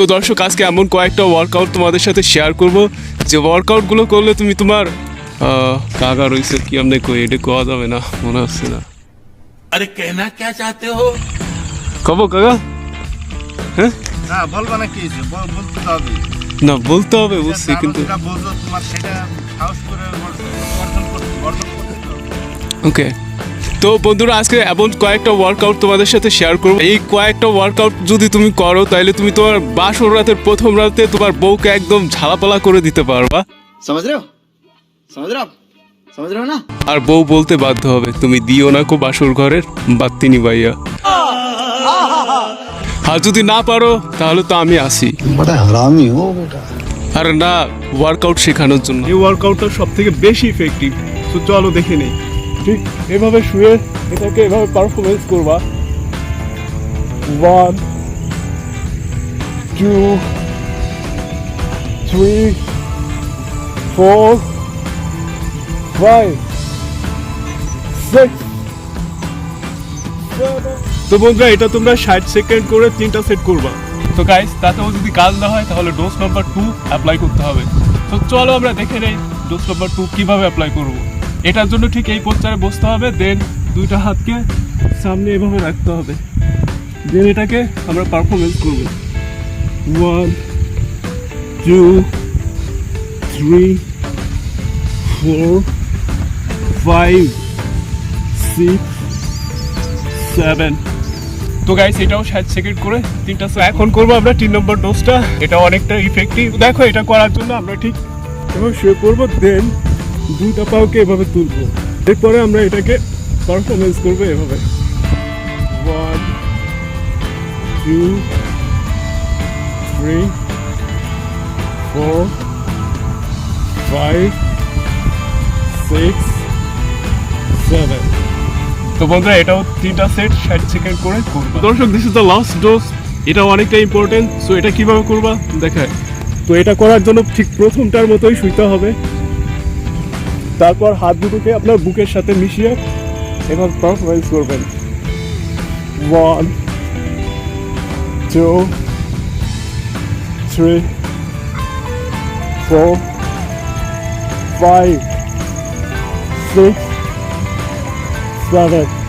তো দর্শক আজকে এমন কয়েকটা ওয়ার্কআউট তোমাদের সাথে শেয়ার করব। যে ওয়ার্কআউটগুলো করলে তুমি তোমার কাকা রয়েছে কি আমি কই এটা কোয়া যাবে না মনে হচ্ছে না। আরে কেনা কে চাতে হো? কবো কাকা? হ্যাঁ? না বলবা না কি বলতে হবে। না বলতে হবে বুঝছি কিন্তু তোমার সেটা হাউস করে ওকে তো বন্ধুরা আজকে এমন কয়েকটা ওয়ার্কআউট তোমাদের সাথে শেয়ার করব। এই কয়েকটা ওয়ার্কআউট যদি তুমি করো তাহলে তুমি তোমার বাসর রাতের প্রথম রাতে তোমার বউকে একদম ঝালাপালা করে দিতে পারবা। না? আর বউ বলতে বাধ্য হবে তুমি দিও না কো বাসর ঘরের বাত্তি নিবাইয়া আর যদি না পারো তাহলে তো আমি আসি আর না ওয়ার্কআউট শেখানোর জন্য। এই ওয়ার্কআউটটা সব থেকে বেশি ইফেক্টিভ তো চলো দেখে নেই। ঠিক এভাবে শুয়ে এটাকে এভাবে পারফরমেন্স করবা। One two three four five তো বন্ধুরা, এটা তোমরা ষাট সেকেন্ড করে তিনটা সেট করবা। তো গাইস তাতেও যদি কাজ না হয়, তাহলে ডোজ নাম্বার টু অ্যাপ্লাই করতে হবে। তো চলো আমরা দেখে নেই ডোজ নাম্বার টু কীভাবে অ্যাপ্লাই করব। এটার জন্য ঠিক এই পোস্টারে বসতে হবে দেন দুইটা হাতকে সামনে এভাবে রাখতে হবে। দেন এটাকে আমরা পারফরমেন্স করব। One two three four five six seven তো গাইস এটাও ষাট সেকেন্ড করে তিনটা। এখন করব আমরা তিন নম্বর ডোজটা এটা অনেকটা ইফেক্টিভ দেখো, এটা করার জন্য আমরা ঠিক এবং শুয়ে করব দেন দুইটা পাওকে এভাবে তুলবো। এরপরে আমরা এটাকে পারফরমেন্স করব এভাবে। One two three four five six seven তো বন্ধুরা, এটাও তিনটা সেট ষাট সেকেন্ড করে করব। দর্শক this is the last dose এটা অনেকটা ইম্পর্টেন্ট সো এটা কীভাবে করবা? দেখায়। তো এটা করার জন্য ঠিক প্রথমটার মতোই শুইতে হবে। তারপর হাত দুটোকে আপনার বুকের সাথে মিশিয়ে এবার পারফরমেন্স করবেন। One two three four five six seven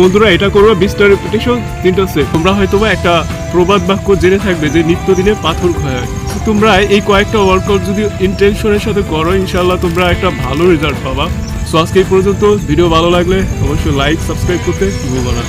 বন্ধুরা, এটা করব বিশটা রেপিটেশন তিনটা সেট তোমরা হয়তো একটা প্রবাদ বাক্য জেনে থাকবে যে নিত্যদিনে পাথর ক্ষয় হয়। তোমরা এই কয়েকটা ওয়ার্কআউট যদি ইন্টেনশনের সাথে করো ইনশাল্লাহ তোমরা একটা ভালো রেজাল্ট পাবা। সো আজকে এই পর্যন্ত ভিডিও ভালো লাগলে অবশ্যই লাইক সাবস্ক্রাইব করতে ভুলবো না।